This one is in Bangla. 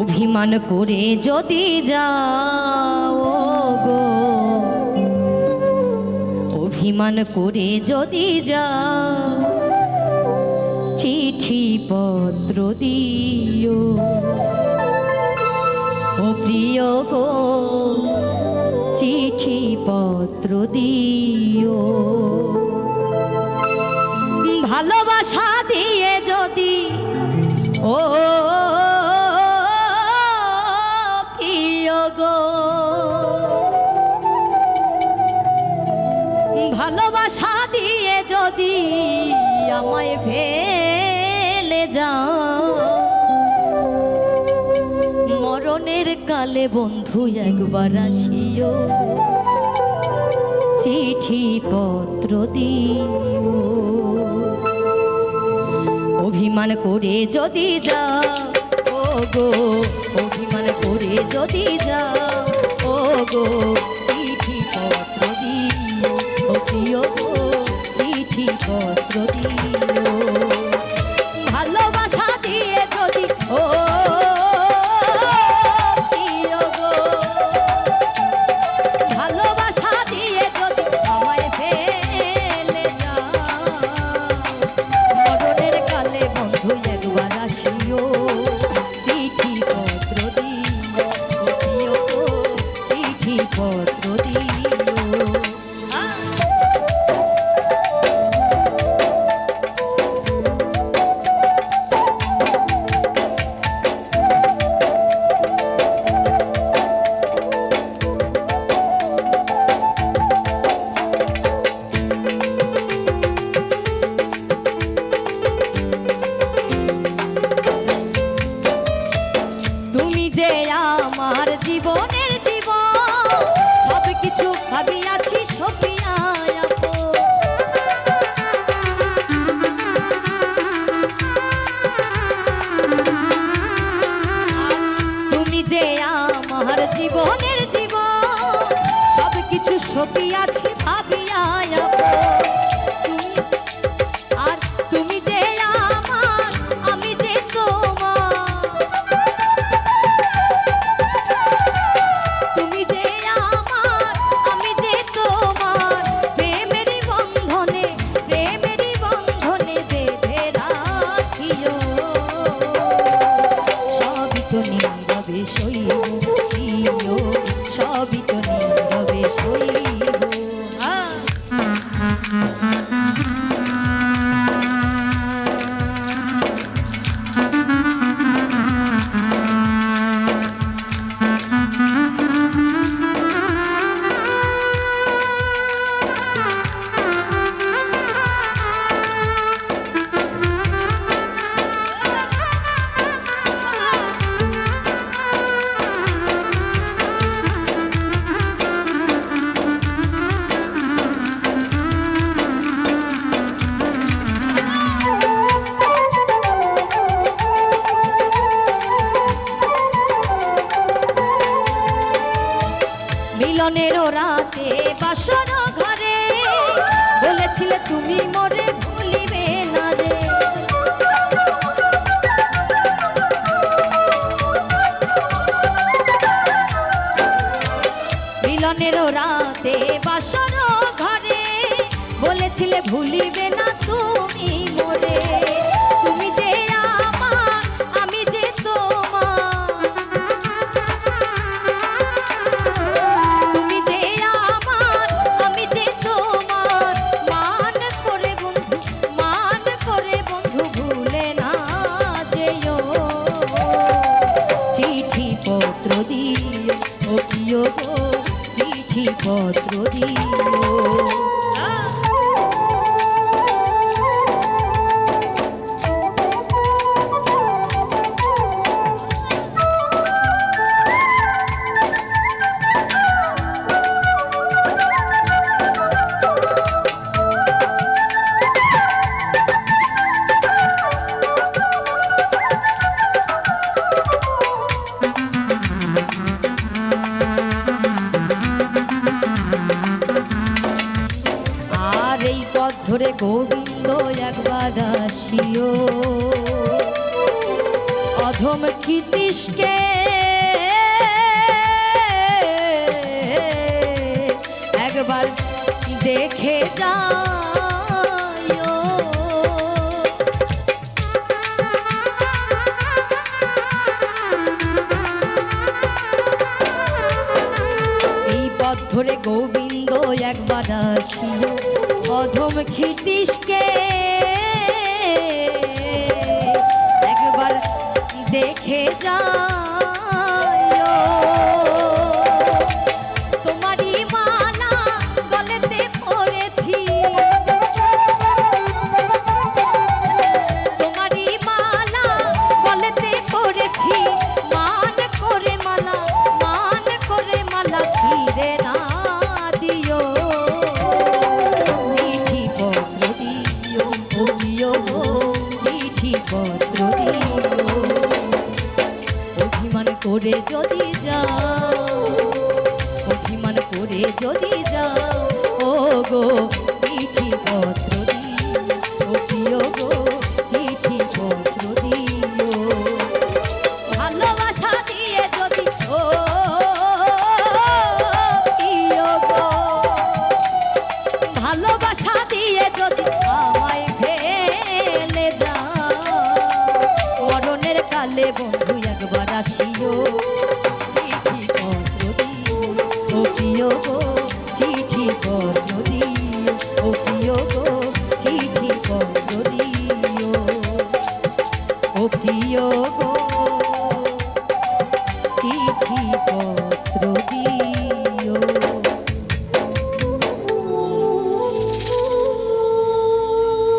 অভিমান করে যদি যাও গো। অভিমান করে যদি যাও চিঠি পত্র দিও। ও প্রিয় গো চিঠি পত্র দিও। ভালোবাসা দিয়ে যদি ও গো ভালোবাসা দিয়ে যদি আমায় ফেলে যাও, মরণের কালে বন্ধু একবার আসিও চিঠি পত্র দিও। অভিমান করে যদি যা ও গো অভিমান করে যদি যা ও গো ছপিয়াছে ঘরে। বলেছিলে তুমি ভুলিবে না রে। ঘরে। বলেছিলে ভুলিবে না তুমি মরে। চিঠি পত্র দিও। গোবিন্দ একবার আসিও অধম কৃতিষ্কে একবার দেখে যা ধরে গোবিন্দ একবার আসিও অধম ক্ষিতিশকে একবার দেখে যাও। অভিমান যদি যাও ও গো চিঠি পত্র দিও ও প্রিয় গো চিঠি পত্র দিও। ভালোবাসা দিয়ে যদি ও গো, ভালোবাসা দিয়ে যদি আমায় ফেলে যা মরণের কালে বন্ধু একবার আসিও। প্রিয়